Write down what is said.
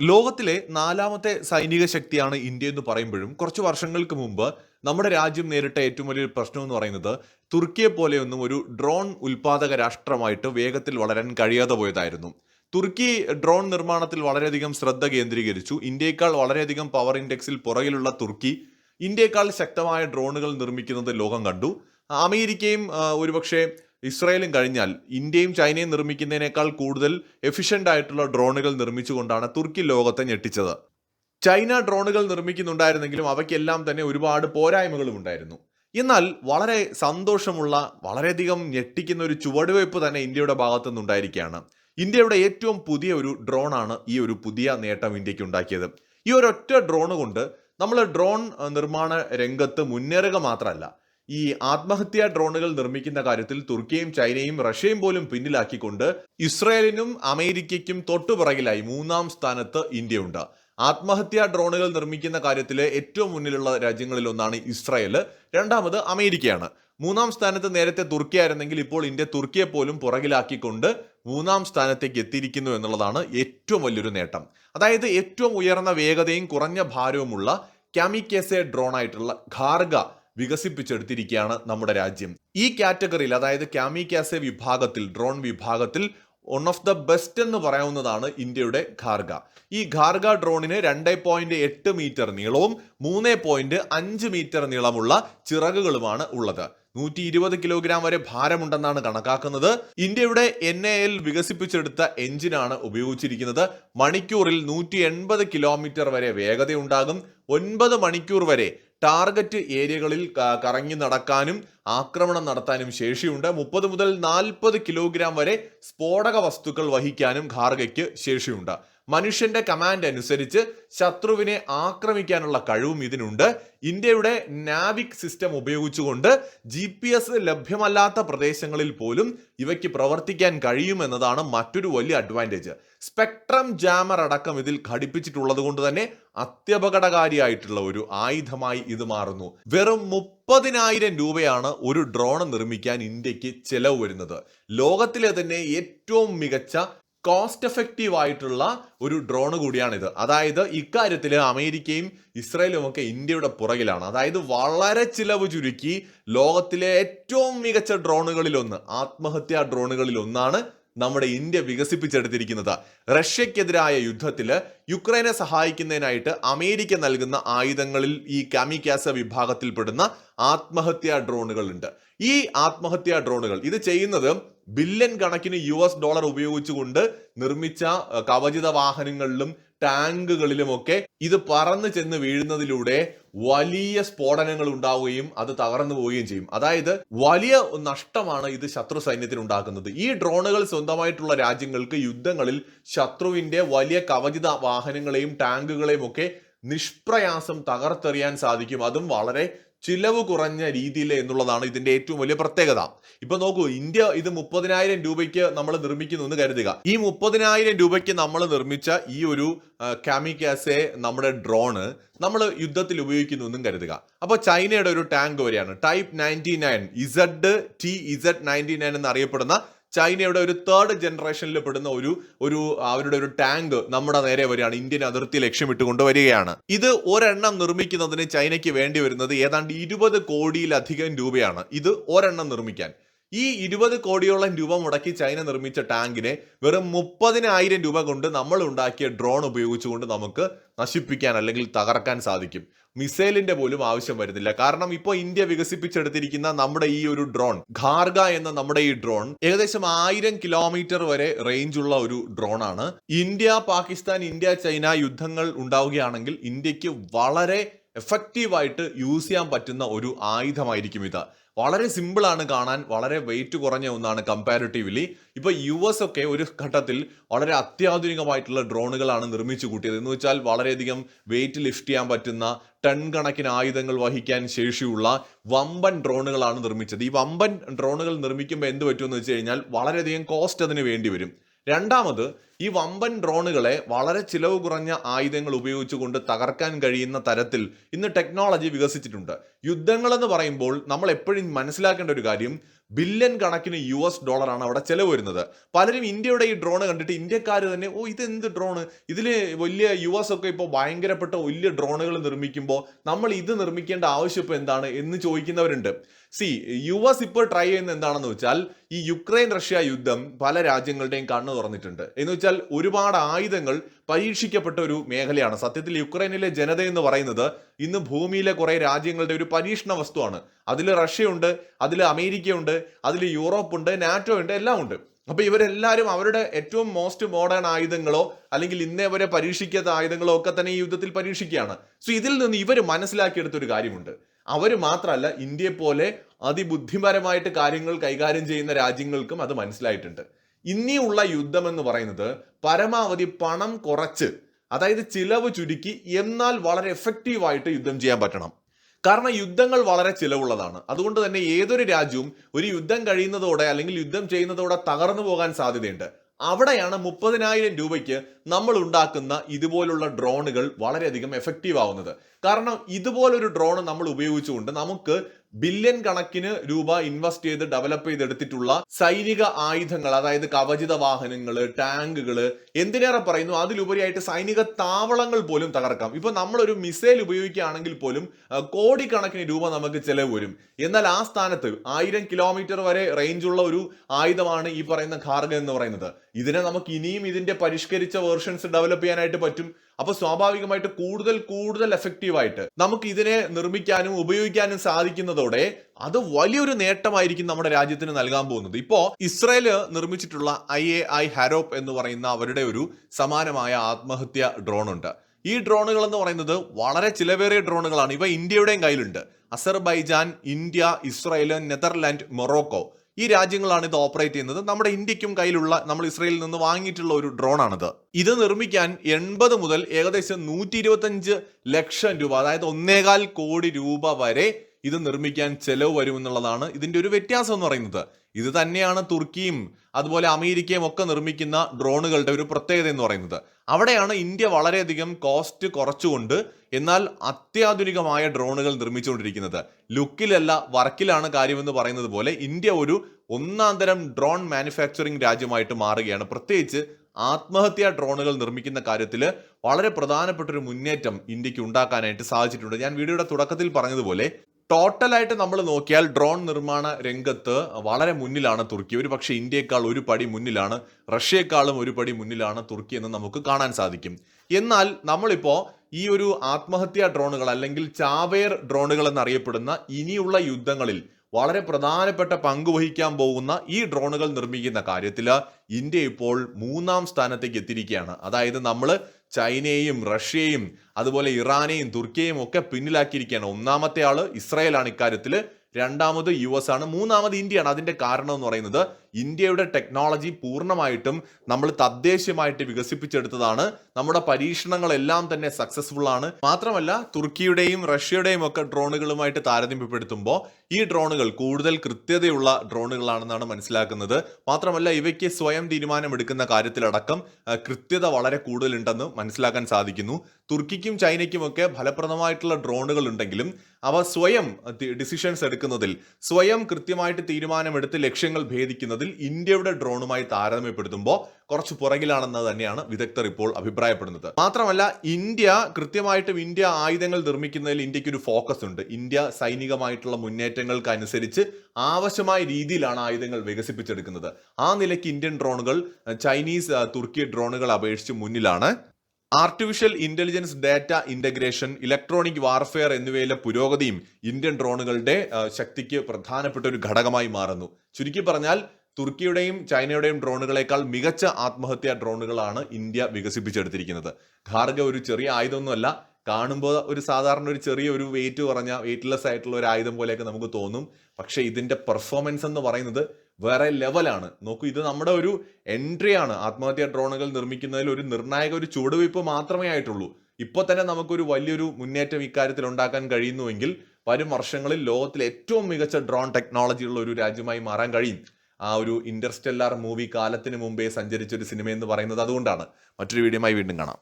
ലോകത്തിലെ നാലാമത്തെ സൈനിക ശക്തിയാണ് ഇന്ത്യ എന്ന് പറയുമ്പോഴും കുറച്ച് വർഷങ്ങൾക്ക് മുമ്പ് നമ്മുടെ രാജ്യം നേരിട്ട ഏറ്റവും വലിയൊരു പ്രശ്നം എന്ന് പറയുന്നത് തുർക്കിയെ പോലെയൊന്നും ഒരു ഡ്രോൺ ഉൽപാദക രാഷ്ട്രമായിട്ട് വേഗത്തിൽ വളരാൻ കഴിയാതെ പോയതായിരുന്നു. തുർക്കി ഡ്രോൺ നിർമ്മാണത്തിൽ വളരെയധികം ശ്രദ്ധ കേന്ദ്രീകരിച്ചു. ഇന്ത്യയേക്കാൾ വളരെയധികം പവർ ഇൻഡെക്സിൽ പുറകിലുള്ള തുർക്കി ഇന്ത്യയേക്കാൾ ശക്തമായ ഡ്രോണുകൾ നിർമ്മിക്കുന്നത് ലോകം കണ്ടു. അമേരിക്കയും ഒരുപക്ഷെ ഇസ്രായേലും കഴിഞ്ഞാൽ ഇന്ത്യയും ചൈനയും നിർമ്മിക്കുന്നതിനേക്കാൾ കൂടുതൽ എഫിഷ്യന്റ് ആയിട്ടുള്ള ഡ്രോണുകൾ നിർമ്മിച്ചുകൊണ്ടാണ് തുർക്കി ലോകത്തെ ഞെട്ടിച്ചത്. ചൈന ഡ്രോണുകൾ നിർമ്മിക്കുന്നുണ്ടായിരുന്നെങ്കിലും അവയ്ക്കെല്ലാം തന്നെ ഒരുപാട് പോരായ്മകളും ഉണ്ടായിരുന്നു. എന്നാൽ വളരെ സന്തോഷമുള്ള വളരെയധികം ഞെട്ടിക്കുന്ന ഒരു ചുവടുവയ്പ് തന്നെ ഇന്ത്യയുടെ ഭാഗത്തു നിന്നുണ്ടായിരിക്കുകയാണ് ഇന്ത്യയുടെ ഏറ്റവും പുതിയ ഒരു ഡ്രോണാണ് ഈ ഒരു പുതിയ നേട്ടം ഇന്ത്യയ്ക്ക് ഉണ്ടാക്കിയത്. ഈ ഒരൊറ്റ ഡ്രോൺ കൊണ്ട് നമ്മൾ ഡ്രോൺ നിർമ്മാണ രംഗത്ത് മുന്നേറുക മാത്രമല്ല ഈ ആത്മഹത്യാ ഡ്രോണുകൾ നിർമ്മിക്കുന്ന കാര്യത്തിൽ തുർക്കിയും ചൈനയും റഷ്യയും പോലും പിന്നിലാക്കിക്കൊണ്ട് ഇസ്രയേലിനും അമേരിക്കയ്ക്കും തൊട്ടുപിറകിലായി മൂന്നാം സ്ഥാനത്ത് ഇന്ത്യയുണ്ട്. ആത്മഹത്യാ ഡ്രോണുകൾ നിർമ്മിക്കുന്ന കാര്യത്തിൽ ഏറ്റവും മുന്നിലുള്ള രാജ്യങ്ങളിൽ ഒന്നാണ് ഇസ്രായേൽ രണ്ടാമത് അമേരിക്കയാണ്. മൂന്നാം സ്ഥാനത്ത് നേരത്തെ തുർക്കി ആയിരുന്നെങ്കിൽ ഇപ്പോൾ ഇന്ത്യ തുർക്കിയെ പോലും പുറകിലാക്കിക്കൊണ്ട് മൂന്നാം സ്ഥാനത്തേക്ക് എത്തിയിരിക്കുന്നു എന്നുള്ളതാണ് ഏറ്റവും വലിയൊരു നേട്ടം. അതായത് ഏറ്റവും ഉയർന്ന വേഗതയും കുറഞ്ഞ ഭാരവുമുള്ള ക്യാമിക്കേസെ ഡ്രോൺ ആയിട്ടുള്ള ഖാർഗ വികസിപ്പിച്ചെടുത്തിരിക്കുകയാണ് നമ്മുടെ രാജ്യം. ഈ കാറ്റഗറിയിൽ അതായത് ക്യാമിക്കാസെ വിഭാഗത്തിൽ ഡ്രോൺ വിഭാഗത്തിൽ വൺ ഓഫ് ദ ബെസ്റ്റ് എന്ന് പറയാവുന്നതാണ് ഇന്ത്യയുടെ ഖാർഗ. ഈ ഖാർഗ ഡ്രോണിന് രണ്ട് പോയിന്റ് എട്ട് മീറ്റർ നീളവും മൂന്ന് പോയിന്റ് അഞ്ച് മീറ്റർ നീളമുള്ള ചിറകുകളുമാണ് ഉള്ളത്. നൂറ്റി ഇരുപത് കിലോഗ്രാം വരെ ഭാരമുണ്ടെന്നാണ് കണക്കാക്കുന്നത്. ഇന്ത്യയുടെ എൻ എ എൽ വികസിപ്പിച്ചെടുത്ത എഞ്ചിനാണ് ഉപയോഗിച്ചിരിക്കുന്നത്. മണിക്കൂറിൽ നൂറ്റി എൺപത് കിലോമീറ്റർ വരെ വേഗതയുണ്ടാകും. ഒൻപത് മണിക്കൂർ വരെ ടാർഗറ്റ് ഏരിയകളിൽ കറങ്ങി നടക്കാനും ആക്രമണം നടത്താനും ശേഷിയുണ്ട്. മുപ്പത് മുതൽ നാൽപ്പത് കിലോഗ്രാം വരെ സ്ഫോടക വസ്തുക്കൾ വഹിക്കാനും ഖാർഗയ്ക്ക് ശേഷിയുണ്ട്. മനുഷ്യന്റെ കമാൻഡ് അനുസരിച്ച് ശത്രുവിനെ ആക്രമിക്കാനുള്ള കഴിവും ഇതിനുണ്ട്. ഇന്ത്യയുടെ നാവിക് സിസ്റ്റം ഉപയോഗിച്ചുകൊണ്ട് ജി പി എസ് ലഭ്യമല്ലാത്ത പ്രദേശങ്ങളിൽ പോലും ഇവയ്ക്ക് പ്രവർത്തിക്കാൻ കഴിയുമെന്നതാണ് മറ്റൊരു വലിയ അഡ്വാന്റേജ് സ്പെക്ട്രം ജാമർ അടക്കം ഇതിൽ ഘടിപ്പിച്ചിട്ടുള്ളത് കൊണ്ട് തന്നെ അത്യപകടകാരിയായിട്ടുള്ള ഒരു ആയുധമായി ഇത് മാറുന്നു. വെറും മുപ്പതിനായിരം രൂപയാണ് ഒരു ഡ്രോൺ നിർമ്മിക്കാൻ ഇന്ത്യയ്ക്ക് ചെലവ് വരുന്നത്. ലോകത്തിലെ തന്നെ ഏറ്റവും മികച്ച കോസ്റ്റ് എഫക്റ്റീവ് ആയിട്ടുള്ള ഒരു ഡ്രോൺ കൂടിയാണിത്. അതായത് ഇക്കാര്യത്തിൽ അമേരിക്കയും ഇസ്രായേലും ഒക്കെ ഇന്ത്യയുടെ പുറകിലാണ്. അതായത് വളരെ ചിലവ് ചുരുക്കി ലോകത്തിലെ ഏറ്റവും മികച്ച ഡ്രോണുകളിൽ ഒന്ന് ആത്മഹത്യാ ഡ്രോണുകളിൽ ഒന്നാണ് നമ്മുടെ ഇന്ത്യ വികസിപ്പിച്ചെടുത്തിരിക്കുന്നത്. റഷ്യക്കെതിരായ യുദ്ധത്തിൽ യുക്രൈനെ സഹായിക്കുന്നതിനായിട്ട് അമേരിക്ക നൽകുന്ന ആയുധങ്ങളിൽ ഈ കാമിക്യാസ വിഭാഗത്തിൽപ്പെടുന്ന ആത്മഹത്യാ ഡ്രോണുകളുണ്ട്. ഈ ആത്മഹത്യാ ഡ്രോണുകൾ ഇത് ചെയ്യുന്നത് ബില്യൺ കണക്കിന് യു എസ് ഡോളർ ഉപയോഗിച്ചുകൊണ്ട് നിർമ്മിച്ച കവചിത വാഹനങ്ങളിലും ടാങ്കുകളിലുമൊക്കെ ഇത് പറന്ന് ചെന്ന് വീഴുന്നതിലൂടെ വലിയ സ്ഫോടനങ്ങൾ ഉണ്ടാവുകയും അത് തകർന്നു പോവുകയും ചെയ്യും. അതായത് വലിയ നഷ്ടമാണ് ഇത് ശത്രു സൈന്യത്തിന് ഉണ്ടാക്കുന്നത്. ഈ ഡ്രോണുകൾ സ്വന്തമായിട്ടുള്ള രാജ്യങ്ങൾക്ക് യുദ്ധങ്ങളിൽ ശത്രുവിന്റെ വലിയ കവചിത വാഹനങ്ങളെയും ടാങ്കുകളെയും ഒക്കെ നിഷ്പ്രയാസം തകർത്തെറിയാൻ സാധിക്കും. അതും വളരെ ചിലവ് കുറഞ്ഞ രീതിയിൽ എന്നുള്ളതാണ് ഇതിന്റെ ഏറ്റവും വലിയ പ്രത്യേകത. ഇപ്പൊ നോക്കൂ ഇന്ത്യ ഇത് മുപ്പതിനായിരം രൂപയ്ക്ക് നമ്മൾ നിർമ്മിക്കുന്നു എന്ന് കരുതുക. ഈ മുപ്പതിനായിരം രൂപയ്ക്ക് നമ്മൾ നിർമ്മിച്ച ഈ ഒരു കാമിക്കാസെ നമ്മുടെ ഡ്രോണ് നമ്മൾ യുദ്ധത്തിൽ ഉപയോഗിക്കുന്നു എന്നും കരുതുക. അപ്പോൾ ചൈനയുടെ ഒരു ടാങ്ക് വരെയാണ്. Type ninety nine Z T Z ninety nine എന്നറിയപ്പെടുന്ന ചൈനയുടെ ഒരു തേർഡ് ജനറേഷനിൽ പെടുന്ന ഒരു ഒരു അവരുടെ ഒരു ടാങ്ക് നമ്മുടെ നേരെ വരികയാണ്. ഇന്ത്യൻ അതിർത്തി ലക്ഷ്യമിട്ടുകൊണ്ട് വരികയാണ്. ഇത് ഒരെണ്ണം നിർമ്മിക്കുന്നതിന് ചൈനയ്ക്ക് വേണ്ടി വരുന്നത് ഏതാണ്ട് ഇരുപത് കോടിയിലധികം രൂപയാണ്. ഇത് ഒരെണ്ണം നിർമ്മിക്കാൻ. ഈ ഇരുപത് കോടിയോളം രൂപ മുടക്കി ചൈന നിർമ്മിച്ച ടാങ്കിനെ വെറും മുപ്പതിനായിരം രൂപ കൊണ്ട് നമ്മൾ ഉണ്ടാക്കിയ ഡ്രോൺ ഉപയോഗിച്ചുകൊണ്ട് നമുക്ക് നശിപ്പിക്കാൻ അല്ലെങ്കിൽ തകർക്കാൻ സാധിക്കും. മിസൈലിന്റെ പോലും ആവശ്യം വരുന്നില്ല. കാരണം ഇപ്പോൾ ഇന്ത്യ വികസിപ്പിച്ചെടുത്തിരിക്കുന്ന നമ്മുടെ ഈ ഒരു ഡ്രോൺ ഖാർഗ എന്ന നമ്മുടെ ഈ ഡ്രോൺ ഏകദേശം ആയിരം കിലോമീറ്റർ വരെ റേഞ്ച് ഉള്ള ഒരു ഡ്രോൺ ആണ്. ഇന്ത്യ പാകിസ്ഥാൻ ഇന്ത്യ ചൈന യുദ്ധങ്ങൾ ഉണ്ടാവുകയാണെങ്കിൽ ഇന്ത്യയ്ക്ക് വളരെ എഫക്റ്റീവായിട്ട് യൂസ് ചെയ്യാൻ പറ്റുന്ന ഒരു ആയുധമായിരിക്കും ഇത്. വളരെ സിമ്പിളാണ് കാണാൻ വളരെ വെയിറ്റ് കുറഞ്ഞ ഒന്നാണ് കമ്പാരിറ്റീവ്ലി ഇപ്പോൾ യു എസ് ഒക്കെ ഒരു ഘട്ടത്തിൽ വളരെ അത്യാധുനികമായിട്ടുള്ള ഡ്രോണുകളാണ് നിർമ്മിച്ചു കൂട്ടിയത്. എന്ന് വെച്ചാൽ വളരെയധികം വെയിറ്റ് ലിഫ്റ്റ് ചെയ്യാൻ പറ്റുന്ന ടൺ കണക്കിന് ആയുധങ്ങൾ വഹിക്കാൻ ശേഷിയുള്ള വമ്പൻ ഡ്രോണുകളാണ് നിർമ്മിച്ചത്. ഈ വമ്പൻ ഡ്രോണുകൾ നിർമ്മിക്കുമ്പോൾ എന്ത് പറ്റുമെന്ന് വെച്ച് കഴിഞ്ഞാൽ വളരെയധികം കോസ്റ്റ് അതിന് വേണ്ടി വരും. രണ്ടാമത് ഈ വമ്പൻ ഡ്രോണുകളെ വളരെ ചിലവ് കുറഞ്ഞ ആയുധങ്ങൾ ഉപയോഗിച്ചുകൊണ്ട് തകർക്കാൻ കഴിയുന്ന തരത്തിൽ ഇന്ന് ടെക്നോളജി വികസിച്ചിട്ടുണ്ട്. യുദ്ധങ്ങൾ എന്ന് പറയുമ്പോൾ നമ്മൾ എപ്പോഴും മനസ്സിലാക്കേണ്ട ഒരു കാര്യം ബില്യൺ കണക്കിന് യു എസ് ഡോളറാണ് അവിടെ ചെലവ് വരുന്നത്. പലരും ഇന്ത്യയുടെ ഈ ഡ്രോൺ കണ്ടിട്ട് ഇന്ത്യക്കാർ തന്നെ ഓ ഇത് എന്ത് ഡ്രോണ്? ഇതിൽ വലിയ യു എസ് ഒക്കെ ഇപ്പോൾ ഭയങ്കരപ്പെട്ട വലിയ ഡ്രോണുകൾ നിർമ്മിക്കുമ്പോൾ നമ്മൾ ഇത് നിർമ്മിക്കേണ്ട ആവശ്യം ഇപ്പോൾ എന്താണ്? എന്ന് ചോദിക്കുന്നവരുണ്ട്. സി യു എസ് ഇപ്പോൾ ട്രൈ ചെയ്യുന്നത് എന്താണെന്ന് വെച്ചാൽ ഈ യുക്രൈൻ റഷ്യ യുദ്ധം പല രാജ്യങ്ങളുടെയും കണ്ണു തുറന്നിട്ടുണ്ട്. എന്ന് വെച്ചാൽ ഒരുപാട് ആയുധങ്ങൾ പരീക്ഷിക്കപ്പെട്ട ഒരു മേഖലയാണ്. സത്യത്തിൽ യുക്രൈനിലെ ജനത എന്ന് പറയുന്നത് ഇന്ന് ഭൂമിയിലെ കുറെ രാജ്യങ്ങളുടെ ഒരു പരീക്ഷണ വസ്തുവാണ്. അതിൽ റഷ്യയുണ്ട് അതിൽ അമേരിക്കയുണ്ട് അതിൽ യൂറോപ്പ് ഉണ്ട് നാറ്റോ ഉണ്ട് എല്ലാം ഉണ്ട്. അപ്പൊ ഇവരെല്ലാവരും അവരുടെ ഏറ്റവും മോസ്റ്റ് മോഡേൺ ആയുധങ്ങളോ അല്ലെങ്കിൽ ഇന്നേ വരെ പരീക്ഷിക്കാത്ത ആയുധങ്ങളോ ഒക്കെ തന്നെ ഈ യുദ്ധത്തിൽ പരീക്ഷിക്കുകയാണ്. സോ ഇതിൽ നിന്ന് ഇവർ മനസ്സിലാക്കിയെടുത്ത ഒരു കാര്യമുണ്ട്. അവർ മാത്രമല്ല ഇന്ത്യയെ പോലെ അതിബുദ്ധിപരമായിട്ട് കാര്യങ്ങൾ കൈകാര്യം ചെയ്യുന്ന രാജ്യങ്ങൾക്കും അത് മനസ്സിലായിട്ടുണ്ട്. ഇനിയുള്ള യുദ്ധം എന്ന് പറയുന്നത് പരമാവധി പണം കുറച്ച് അതായത് ചിലവ് ചുരുക്കി എന്നാൽ വളരെ എഫക്റ്റീവായിട്ട് യുദ്ധം ചെയ്യാൻ പറ്റണം. കാരണം യുദ്ധങ്ങൾ വളരെ ചിലവുള്ളതാണ്. അതുകൊണ്ട് തന്നെ ഏതൊരു രാജ്യവും ഒരു യുദ്ധം കഴിയുന്നതോടെ അല്ലെങ്കിൽ യുദ്ധം ചെയ്യുന്നതോടെ തകർന്നു പോകാൻ സാധ്യതയുണ്ട്. അവിടെയാണ് മുപ്പതിനായിരം രൂപയ്ക്ക് നമ്മൾ ഉണ്ടാക്കുന്ന ഇതുപോലുള്ള ഡ്രോണുകൾ വളരെയധികം എഫക്റ്റീവ് ആവുന്നത്. കാരണം ഇതുപോലൊരു ഡ്രോൺ നമ്മൾ ഉപയോഗിച്ചുകൊണ്ട് നമുക്ക് ബില്യൺ കണക്കിന് രൂപ ഇൻവെസ്റ്റ് ചെയ്ത് ഡെവലപ്പ് ചെയ്തെടുത്തിട്ടുള്ള സൈനിക ആയുധങ്ങൾ അതായത് കവചിത വാഹനങ്ങൾ ടാങ്കുകൾ എന്തിനേറെ പറയുന്നു? അതിലുപരിയായിട്ട് സൈനിക താവളങ്ങൾ പോലും തകർക്കാം. ഇപ്പൊ നമ്മളൊരു മിസൈൽ ഉപയോഗിക്കുകയാണെങ്കിൽ പോലും കോടിക്കണക്കിന് രൂപ നമുക്ക് ചെലവ് വരും. എന്നാൽ ആ സ്ഥാനത്ത് ആയിരം കിലോമീറ്റർ വരെ റേഞ്ചുള്ള ഒരു ആയുധമാണ് ഈ പറയുന്ന ഖാർഗ എന്ന് പറയുന്നത്. ഇതിനെ നമുക്ക് ഇനിയും ഇതിന്റെ പരിഷ്കരിച്ച വേർഷൻസ് ഡെവലപ്പ് ചെയ്യാനായിട്ട് പറ്റും. അപ്പൊ സ്വാഭാവികമായിട്ട് കൂടുതൽ കൂടുതൽ എഫക്റ്റീവായിട്ട് നമുക്ക് ഇതിനെ നിർമ്മിക്കാനും ഉപയോഗിക്കാനും സാധിക്കുന്നതോടെ അത് വലിയൊരു നേട്ടമായിരിക്കും നമ്മുടെ രാജ്യത്തിന് നൽകാൻ പോകുന്നത്. ഇപ്പോൾ ഇസ്രയേൽ നിർമ്മിച്ചിട്ടുള്ള ഐ എ ഐ ഹാരോപ്പ് എന്ന് പറയുന്ന അവരുടെ ഒരു സമാനമായ ആത്മഹത്യ ഡ്രോൺ ഉണ്ട് ഈ ഡ്രോണുകൾ എന്ന് പറയുന്നത് വളരെ ചിലവേറിയ ഡ്രോണുകളാണ്. ഇവ ഇന്ത്യയുടെയും കയ്യിലുണ്ട്. Azerbaijan India Israel Netherland Morocco ഈ രാജ്യങ്ങളാണ് ഇത് ഓപ്പറേറ്റ് ചെയ്യുന്നത്. നമ്മുടെ ഇന്ത്യക്കും കയ്യിലുള്ള നമ്മൾ ഇസ്രയേലിൽ നിന്ന് വാങ്ങിയിട്ടുള്ള ഒരു ഡ്രോണാണിത്. ഇത് നിർമ്മിക്കാൻ എൺപത് മുതൽ ഏകദേശം നൂറ്റി ലക്ഷം രൂപ അതായത് ഒന്നേകാൽ കോടി രൂപ വരെ ഇത് നിർമ്മിക്കാൻ ചെലവ് വരുമെന്നുള്ളതാണ് ഇതിന്റെ ഒരു വ്യത്യാസം എന്ന് പറയുന്നത്. ഇത് തന്നെയാണ് തുർക്കിയും അതുപോലെ അമേരിക്കയും ഒക്കെ നിർമ്മിക്കുന്ന ഡ്രോണുകളുടെ ഒരു പ്രത്യേകത എന്ന് പറയുന്നത്. അവിടെയാണ് ഇന്ത്യ വളരെയധികം കോസ്റ്റ് കുറച്ചുകൊണ്ട് എന്നാൽ അത്യാധുനികമായ ഡ്രോണുകൾ നിർമ്മിച്ചുകൊണ്ടിരിക്കുന്നത്. ലുക്കിലല്ല വർക്കിലാണ് കാര്യമെന്ന് പറയുന്നത് പോലെ ഇന്ത്യ ഒരു ഒന്നാം തരം ഡ്രോൺ മാനുഫാക്ചറിംഗ് രാജ്യമായിട്ട് മാറുകയാണ്. പ്രത്യേകിച്ച് ആത്മഹത്യാ ഡ്രോണുകൾ നിർമ്മിക്കുന്ന കാര്യത്തിൽ വളരെ പ്രധാനപ്പെട്ട ഒരു മുന്നേറ്റം ഇന്ത്യയ്ക്ക് ഉണ്ടാക്കാനായിട്ട് സാധിച്ചിട്ടുണ്ട്. ഞാൻ വീഡിയോയുടെ തുടക്കത്തിൽ പറഞ്ഞതുപോലെ ടോട്ടലായിട്ട് നമ്മൾ നോക്കിയാൽ ഡ്രോൺ നിർമ്മാണ രംഗത്ത് വളരെ മുന്നിലാണ് തുർക്കി. ഒരു പക്ഷേ ഇന്ത്യയെക്കാൾ ഒരു പടി മുന്നിലാണ് റഷ്യയെക്കാളും ഒരു പടി മുന്നിലാണ് തുർക്കി എന്ന് നമുക്ക് കാണാൻ സാധിക്കും. എന്നാൽ നമ്മളിപ്പോൾ ഈ ഒരു ആത്മഹത്യാ ഡ്രോണുകൾ അല്ലെങ്കിൽ ചാവേർ ഡ്രോണുകൾ എന്നറിയപ്പെടുന്ന ഇനിയുള്ള യുദ്ധങ്ങളിൽ വളരെ പ്രധാനപ്പെട്ട പങ്ക് വഹിക്കാൻ പോകുന്ന ഈ ഡ്രോണുകൾ നിർമ്മിക്കുന്ന കാര്യത്തിൽ ഇന്ത്യ ഇപ്പോൾ മൂന്നാം സ്ഥാനത്തേക്ക് എത്തിയിരിക്കുകയാണ്. അതായത് നമ്മൾ ചൈനയെയും റഷ്യയെയും അതുപോലെ ഇറാനെയും തുർക്കിയെയും ഒക്കെ പിന്നിലാക്കിയിരിക്കുകയാണ്. ഒന്നാമത്തെ ആൾ ഇസ്രായേലാണ് ഇക്കാര്യത്തിൽ രണ്ടാമത് യു എസ് ആണ്. മൂന്നാമത് ഇന്ത്യയാണ്. അതിന്റെ കാരണം എന്ന് പറയുന്നത് ഇന്ത്യയുടെ ടെക്നോളജി പൂർണമായിട്ടും നമ്മൾ തദ്ദേശീയമായിട്ട് വികസിപ്പിച്ചെടുത്തതാണ്. നമ്മുടെ പരീക്ഷണങ്ങളെല്ലാം തന്നെ സക്സസ്ഫുൾ ആണ്. മാത്രമല്ല തുർക്കിയുടെയും റഷ്യയുടെയും ഒക്കെ ഡ്രോണുകളുമായിട്ട് താരതമ്യപ്പെടുത്തുമ്പോൾ ഈ ഡ്രോണുകൾ കൂടുതൽ കൃത്യതയുള്ള ഡ്രോണുകളാണെന്നാണ് മനസ്സിലാക്കുന്നത്. മാത്രമല്ല ഇവയ്ക്ക് സ്വയം തീരുമാനമെടുക്കുന്ന കാര്യത്തിലടക്കം കൃത്യത വളരെ കൂടുതലുണ്ടെന്ന് മനസ്സിലാക്കാൻ സാധിക്കുന്നു. തുർക്കിക്കും ചൈനയ്ക്കും ഒക്കെ ഫലപ്രദമായിട്ടുള്ള ഡ്രോണുകൾ ഉണ്ടെങ്കിലും അവ സ്വയം ഡിസിഷൻസ് എടുക്കുന്നതിൽ സ്വയം കൃത്യമായിട്ട് തീരുമാനമെടുത്ത് ലക്ഷ്യങ്ങൾ ഭേദിക്കുന്നതിൽ ഇന്ത്യയുടെ ഡ്രോണുമായി താരതമ്യപ്പെടുത്തുമ്പോൾ കുറച്ച് പുറകിലാണെന്ന് തന്നെയാണ് വിദഗ്ധർ ഇപ്പോൾ അഭിപ്രായപ്പെടുന്നത്. മാത്രമല്ല ഇന്ത്യ കൃത്യമായിട്ടും ഇന്ത്യ ആയുധങ്ങൾ നിർമ്മിക്കുന്നതിൽ ഇന്ത്യയ്ക്ക് ഒരു ഫോക്കസ് ഉണ്ട്. ഇന്ത്യ സൈനികമായിട്ടുള്ള മുന്നേറ്റങ്ങൾക്ക് അനുസരിച്ച് ആവശ്യമായ രീതിയിലാണ് ആയുധങ്ങൾ വികസിപ്പിച്ചെടുക്കുന്നത്. ആ നിലയ്ക്ക് ഇന്ത്യൻ ഡ്രോണുകൾ ചൈനീസ് തുർക്കി ഡ്രോണുകൾ അപേക്ഷിച്ച് മുന്നിലാണ്. Artificial intelligence data integration electronic warfare എന്നിവയിലെ പുരോഗതിയും ഇന്ത്യൻ ഡ്രോണുകളുടെ ശക്തിക്ക് പ്രധാനപ്പെട്ട ഒരു ഘടകമായി മാറുന്നു. ചുരുക്കി പറഞ്ഞാൽ തുർക്കിയുടെയും ചൈനയുടെയും ഡ്രോണുകളേക്കാൾ മികച്ച ആത്മഹത്യാ ഡ്രോണുകളാണ് ഇന്ത്യ വികസിപ്പിച്ചെടുത്തിരിക്കുന്നത്. ഖാർഗ ഒരു ചെറിയ ആയുധമൊന്നുമല്ല കാണുമ്പോൾ ഒരു സാധാരണ ഒരു ചെറിയ ഒരു വെയിറ്റ് കുറഞ്ഞ വെയിറ്റ്ലെസ് ആയിട്ടുള്ള ഒരു ആയുധം പോലെയൊക്കെ നമുക്ക് തോന്നും. പക്ഷേ ഇതിന്റെ പെർഫോമൻസ് എന്ന് പറയുന്നത് വേറെ ലെവലാണ് നോക്കൂ ഇത് നമ്മുടെ ഒരു എൻട്രി ആണ്. ആത്മഹത്യാ ഡ്രോണുകൾ നിർമ്മിക്കുന്നതിൽ ഒരു നിർണായക ഒരു ചുവടുവയ്പ് മാത്രമേ ആയിട്ടുള്ളൂ. ഇപ്പോൾ തന്നെ നമുക്കൊരു വലിയൊരു മുന്നേറ്റം ഇക്കാര്യത്തിൽ ഉണ്ടാക്കാൻ കഴിയുന്നുവെങ്കിൽ വരും വർഷങ്ങളിൽ ലോകത്തിലെ ഏറ്റവും മികച്ച ഡ്രോൺ ടെക്നോളജി ഉള്ള ഒരു രാജ്യമായി മാറാൻ കഴിയും. ആ ഒരു ഇന്റർസ്റ്റെല്ലാർ മൂവി കാലത്തിന് മുമ്പേ സഞ്ചരിച്ച ഒരു സിനിമ എന്ന് പറയുന്നത് അതുകൊണ്ടാണ്. മറ്റൊരു വീഡിയോയുമായി വീണ്ടും കാണാം.